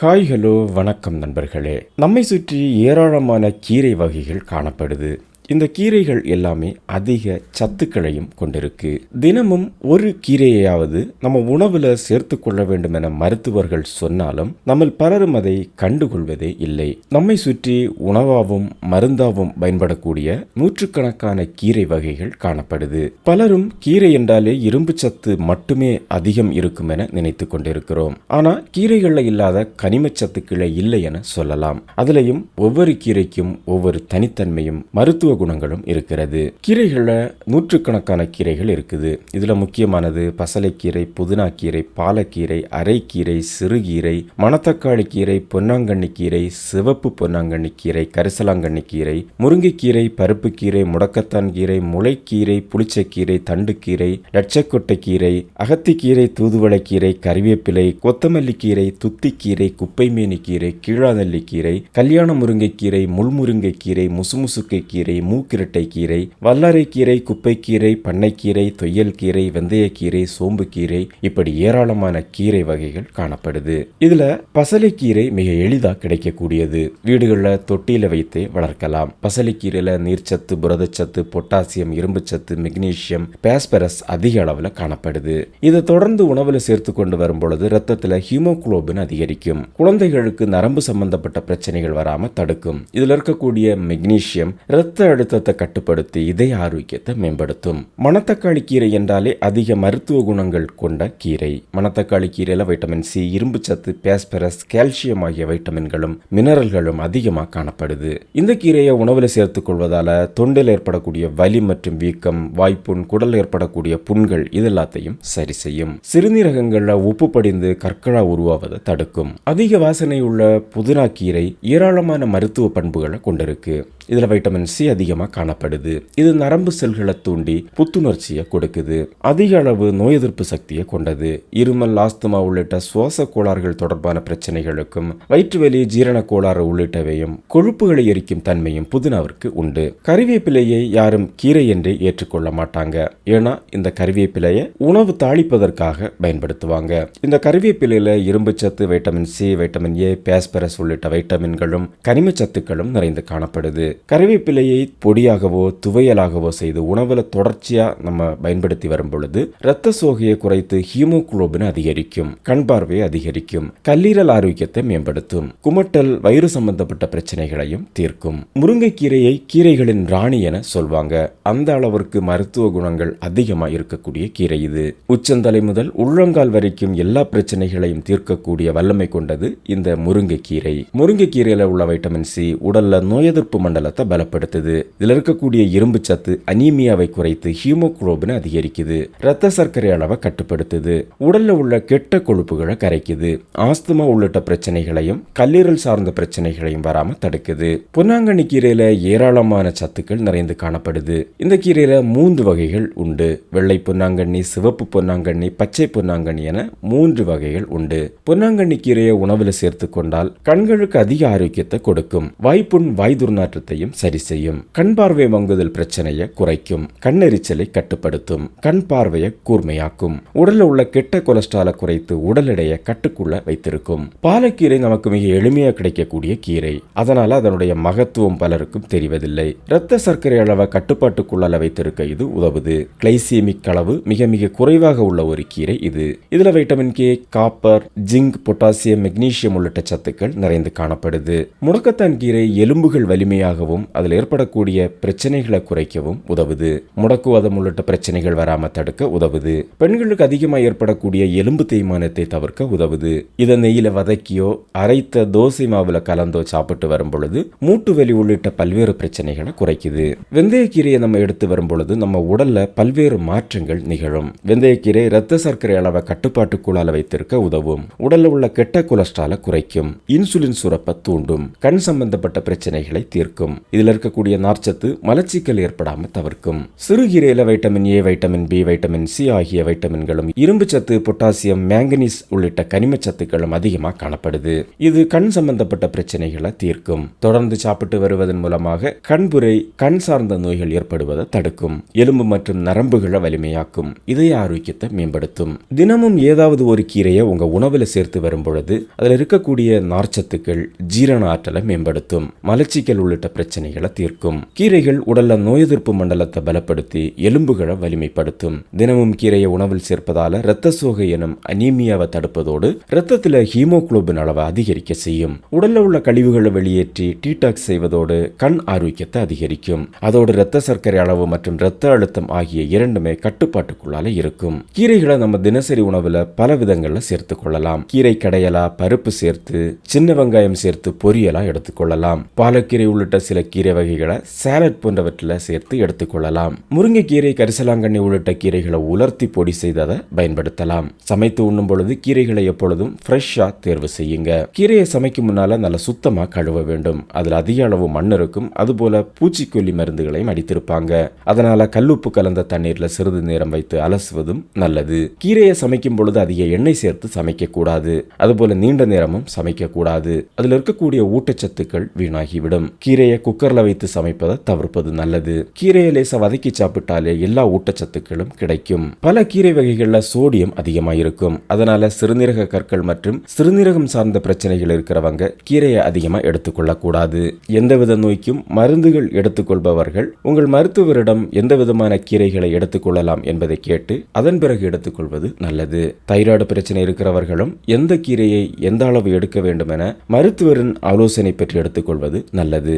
Hi hello வணக்கம் நண்பர்களே. நம்மை சுற்றி ஏராளமான கீரை வகைகள் காணப்படுது. இந்த கீரைகள் எல்லாமே அதிக சத்துக்களையும் கொண்டிருக்கு. தினமும் ஒரு கீரையாவது நம்ம உணவுல சேர்த்து கொள்ள வேண்டும் என மருத்துவர்கள் சொன்னாலும் நம்ம பலரும் அதை கண்டுகொள்வதே இல்லை. நம்மை சுற்றி உணவாகவும் மருந்தாகவும் பயன்படக்கூடிய நூற்றுக்கணக்கான கீரை வகைகள் காணப்படுது. பலரும் கீரை என்றாலே இரும்பு சத்து மட்டுமே அதிகம் இருக்கும் என நினைத்து கொண்டிருக்கிறோம். ஆனா கீரைகள்ல இல்லாத கனிம சத்துக்களை இல்லை என சொல்லலாம். அதுலயும் ஒவ்வொரு கீரைக்கும் ஒவ்வொரு தனித்தன்மையும் மருத்துவ குணங்களும் இருக்கிறது. கீரைகளில் நூற்றுக்கணக்கான கீரைகள் இருக்குது. இதில் முக்கியமானது பசலைக்கீரை புதினாக்கீரை பாலக்கீரை அரைக்கீரை சிறுகீரை மணத்தக்காளி கீரை பொன்னாங்கண்ணி கீரை சிவப்பு பொன்னாங்கண்ணி கீரை கரிசலாங்கண்ணி கீரை முருங்கைக்கீரை பருப்புக்கீரை முடக்கத்தான் கீரை முளைக்கீரை புளிச்சக்கீரை தண்டுக்கீரை லட்சக்கொட்டை கீரை அகத்திக்கீரை தூதுவளைக்கீரை கறிவேப்பிலை கொத்தமல்லி கீரை துத்திக்கீரை குப்பைமேனி கீரை கீழாநெல்லிக்கீரை கல்யாண முருங்கைக்கீரை முள்முருங்கைக்கீரை முசுமுசுக்கை கீரை மூக்கிரட்டை கீரை வல்லாரைக்கீரை குப்பைக்கீரை பண்ணைக்கீரை தொய்யல் கீரை வெந்தயக்கீரை சோம்புக்கீரை இப்படி ஏராளமான கீரை வகைகள் காணப்படுது. இதுல பசலைக்கீரை மிக எளிதா கிடைக்கக்கூடியது. வீடுகளில் தொட்டியில வைத்தே வளர்க்கலாம். பசலைக்கீரையில நீர்ச்சத்து புரதச்சத்து பொட்டாசியம் இரும்புச்சத்து மெக்னீசியம் பேஸ்பரஸ் அதிக அளவுல காணப்படுது. இதை தொடர்ந்து உணவுல சேர்த்து கொண்டு வரும் பொழுது ரத்தத்துல ஹீமோகுளோபின் அதிகரிக்கும். குழந்தைகளுக்கு நரம்பு சம்பந்தப்பட்ட பிரச்சனைகள் வராம தடுக்கும். இதுல இருக்கக்கூடிய மெக்னீசியம் இரத்த அழுத்தத்தை கட்டுப்படுத்தி இதய ஆரோக்கியத்தை மேம்படுத்தும். மணத்தக்காளி கீரை என்றாலே அதிக மருத்துவ குணங்கள் கொண்ட கீரை. மணத்தக்காளி கீரையில் வைட்டமின் சி இரும்பு சத்து பேஸ்பரஸ் கால்சியம் ஆகிய வைட்டமின்களும் மினரல்களும் அதிகமாக காணப்படுது. இந்த கீரையை உணவில் சேர்த்துக் கொள்வதால தொண்டில் ஏற்படக்கூடிய வலி மற்றும் வீக்கம் வாய்ப்புண் குடல் ஏற்படக்கூடிய புண்கள் இது எல்லாத்தையும் சரி செய்யும். சிறுநீரகங்கள்ல உப்பு படிந்து கற்களா உருவாவதை தடுக்கும். அதிக வாசனை உள்ள புதினா கீரை ஏராளமான மருத்துவ பண்புகளை கொண்டிருக்கு. இதுல வைட்டமின் சி அதிகமாக காணப்படுது. இது நரம்பு செல்களை தூண்டி புத்துணர்ச்சியை கொடுக்குது. அதிக அளவு நோய் எதிர்ப்பு சக்தியை கொண்டது. இருமல் ஆஸ்துமா உள்ளிட்ட சுவாச கோளாறுகள் தொடர்பான பிரச்சனைகளுக்கும் வயிற்றுவெளி ஜீரண கோளாறு உள்ளிட்டவையும் கொழுப்புகளை எரிக்கும் தன்மையும் புதினாவிற்கு உண்டு. கறிவேப்பிலையை யாரும் கீரை என்றே ஏற்றுக்கொள்ள மாட்டாங்க. ஏன்னா இந்த கறிவேப்பிலையை உணவு தாளிப்பதற்காக பயன்படுத்துவாங்க. இந்த கறிவேப்பிலையில இரும்பு சத்து vitamin C vitamin A phosphorus உள்ளிட்ட வைட்டமின்களும் கனிம சத்துக்களும் நிறைந்து காணப்படுது. கறிவேப்பிலையை பொடியாகவோ துவையலாகவோ செய்து உணவில் தொடர்ச்சியா நம்ம பயன்படுத்தி வரும் பொழுது இரத்த சோகையை குறைத்து ஹீமோகுளோபின் அதிகரிக்கும் கண் பார்வையை அதிகரிக்கும் கல்லீரல் ஆரோக்கியத்தை மேம்படுத்தும் குமட்டல் வயிறு சம்பந்தப்பட்ட பிரச்சனைகளையும் தீர்க்கும். முருங்கைக்கீரையை கீரைகளின் ராணி என சொல்வாங்க. அந்த அளவிற்கு மருத்துவ குணங்கள் அதிகமாக இருக்கக்கூடிய கீரை இது. உச்சந்தலை முதல் உள்ளங்கால் வரைக்கும் எல்லா பிரச்சனைகளையும் தீர்க்கக்கூடிய வல்லமை கொண்டது இந்த முருங்கைக்கீரை. முருங்கைக்கீரையில் உள்ள வைட்டமின் சி உடல்ல நோய் எதிர்ப்பு மண்டலத்தை பலப்படுத்துது. இதில் இருக்கக்கூடிய இரும்பு சத்து அனீமியாவை குறைத்து ஹீமோகுளோபின் அதிகரிக்குது. ரத்த சர்க்கரை அளவை கட்டுப்படுத்துது. உடல்ல உள்ள கெட்ட கொழுப்புகளை கரைக்குது. ஆஸ்துமா உள்ளிட்ட பிரச்சனைகளையும் கல்லீரல் சார்ந்த பிரச்சனைகளையும் வராம தடுக்குது. பொன்னாங்கண்ணி கீரையில ஏராளமான சத்துக்கள் நிறைந்து காணப்படுது. இந்த கீரையில மூன்று வகைகள் உண்டு. வெள்ளை பொன்னாங்கண்ணி சிவப்பு பொன்னாங்கண்ணி பச்சை பொன்னாங்கண்ணி என மூன்று வகைகள் உண்டு. பொன்னாங்கண்ணி கீரையை உணவில் சேர்த்து கொண்டால் கண்களுக்கு அதிக ஆரோக்கியத்தை கொடுக்கும். வாய்ப்புண் வாய் துர்நாற்றத்தையும் சரி செய்யும். கண் பார்வை மங்குதல் பிரச்சனையை குறைக்கும் கண்ணெரிச்சலை கட்டுப்படுத்தும் கண் பார்வையை கூர்மையாக்கும். உடல்ல உள்ள கெட்ட கொலஸ்ட்ராலை குறைத்து உடல் எடையை கட்டுக்குள்ள வைத்திருக்கும். பாலக்கீரை நமக்கு மிக எளிமையாக கிடைக்கக்கூடிய கீரை. அதனால அதனுடைய மகத்துவம் பலருக்கும் தெரிவதில்லை. இரத்த சர்க்கரை அளவை கட்டுப்பாட்டுக்குள்ள வைத்திருக்க இது உதவுது. கிளைசீமிக் அளவு மிக மிக குறைவாக உள்ள ஒரு கீரை இது. இதுல vitamin K copper zinc potassium magnesium உள்ளிட்ட சத்துக்கள் நிறைந்து காணப்படுது. முடக்கத்தான் கீரை எலும்புகள் வலிமையாகவும் அதில் ஏற்படக்கூடிய பிரச்சனைகளை குறைக்கவும் உதவுது. முடக்குவாதம் உள்ளிட்ட பிரச்சனைகள் வராம தடுக்க உதவுது. பெண்களுக்கு அதிகமாக ஏற்படக்கூடிய எலும்பு தேய்மானத்தை தவிர்க்க உதவுது. இதை நெய்யில வதக்கியோ அரைத்த தோசை மாவுல கலந்தோ சாப்பிட்டு வரும் பொழுது மூட்டு வலி உள்ளிட்ட பல்வேறு பிரச்சனைகளை குறைக்குது. வெந்தயக்கீரையை நம்ம எடுத்து வரும் பொழுது நம்ம உடல்ல பல்வேறு மாற்றங்கள் நிகழும். வெந்தயக்கீரை இரத்த சர்க்கரை அளவை கட்டுப்பாட்டுக்குள்ளால வைத்திருக்க உதவும். உடல்ல உள்ள கெட்ட கொலஸ்ட்ராலை குறைக்கும். இன்சுலின் சுரப்ப தூண்டும். கண் சம்பந்தப்பட்ட பிரச்சனைகளை தீர்க்கும். இதில் இருக்கக்கூடிய நார்ச்சத்து மலச்சிக்கல் ஏற்படாமல் தவிர்க்கும். சிறுகீரையில vitamin A vitamin B vitamin C ஆகிய வைட்டமின்களும் இரும்பு சத்து பொட்டாசியம் மேங்கனீஸ் உள்ளிட்ட கனிம சத்துக்களும் அதிகமாக காணப்படுது. இது கண் சம்பந்தப்பட்ட பிரச்சனைகளை தீர்க்கும். தொடர்ந்து சாப்பிட்டு வருவதன் மூலமாக கண்புரை கண் சார்ந்த நோய்கள் ஏற்படுவதை தடுக்கும். எலும்பு மற்றும் நரம்புகளை வலிமையாக்கும். இதய ஆரோக்கியத்தை மேம்படுத்தும். தினமும் ஏதாவது ஒரு கீரையை உங்க உணவுல சேர்த்து வரும் பொழுது அதில் இருக்கக்கூடிய நார்ச்சத்துக்கள் ஜீரண ஆற்றலை மேம்படுத்தும். மலச்சிக்கல் உள்ளிட்ட பிரச்சனைகளை தீர்க்கும். கீரைகள் உடல்ல நோய் எதிர்ப்பு மண்டலத்தை பலப்படுத்தி எலும்புகளை வலிமைப்படுத்தும். தினமும் கீரையை உணவில் சேர்ப்பதால இரத்த சோகை எனும் அனீமியாவை தடுப்பதோடு இரத்தத்தில் ஹீமோகுளோபின் அளவை அதிகரிக்க செய்யும். உடல்ல உள்ள கழிவுகளை வெளியேற்றி டீடாக்ஸ் செய்வதோடு கண் ஆரோக்கியத்தை அதிகரிக்கும். அதோடு இரத்த சர்க்கரை அளவு மற்றும் இரத்த அழுத்தம் ஆகிய இரண்டுமே கட்டுப்பாட்டுக்குள்ளால இருக்கும். கீரைகளை நம்ம தினசரி உணவுல பல விதங்கள்ல சேர்த்து கொள்ளலாம். கீரை கடையலா பருப்பு சேர்த்து சின்ன வெங்காயம் சேர்த்து பொரியலா எடுத்துக்கொள்ளலாம் பாலக்கீரை உள்ளிட்ட சில கீரை வகைகளை சாலட் போன்றவற்றில் சேர்த்து எடுத்துக்கொள்ளலாம். முருங்கைக்கீரை கரிசலாங்கண்ணி உள்ளிட்ட கீரைகளை உலர்த்தி பொடி செய்ததை பயன்படுத்தலாம். சமைத்து உண்ணும் பொழுது கீரைகளை எப்பொழுதும் ஃப்ரெஷ்ஷாக தேர்வு செய்யுங்க. கீரையை சமைக்கும் முன்னால் நல்லா சுத்தமாக கழுவ வேண்டும். அதில் அதிக அளவு மண் இருக்கும். அதுபோல பூச்சிக்கொல்லி மருந்துகளையும் அடித்திருப்பாங்க. அதனால கல்லுப்பு கலந்த தண்ணீர்ல சிறிது நேரம் வைத்து அலசுவதும் நல்லது. கீரையை சமைக்கும் பொழுது அதிக எண்ணெய் சேர்த்து சமைக்க கூடாது அதுபோல நீண்ட நேரமும் சமைக்க கூடாது இருக்கக்கூடிய ஊட்டச்சத்துக்கள் வீணாகிவிடும். கீரையை குக்கர்ல வைத்து சமை சமைப்பதை தவிர்ப்பது நல்லது. கீரையை லேசா வதக்கி சாப்பிட்டாலே எல்லா ஊட்டச்சத்துக்களும் கிடைக்கும். பல கீரை வகைகளில் சோடியம் அதிகமாக இருக்கும் அதனால சிறுநீரக கற்கள் மற்றும் சிறுநீரகம் சார்ந்த பிரச்சனைகள் இருக்கிறவங்க கீரையை அதிகமா எடுத்துக்கொள்ளக்கூடாது. எந்தவித நோய்க்கும் மருந்துகள் எடுத்துக்கொள்பவர்கள் உங்கள் மருத்துவரிடம் எந்த விதமான கீரைகளை எடுத்துக்கொள்ளலாம் என்பதை கேட்டு அதன் பிறகு எடுத்துக்கொள்வது நல்லது. தைராய்டு பிரச்சனை இருக்கிறவர்களும் எந்த கீரையை எந்த அளவு எடுக்க வேண்டும் என மருத்துவரின் ஆலோசனை பெற்று எடுத்துக்கொள்வது நல்லது.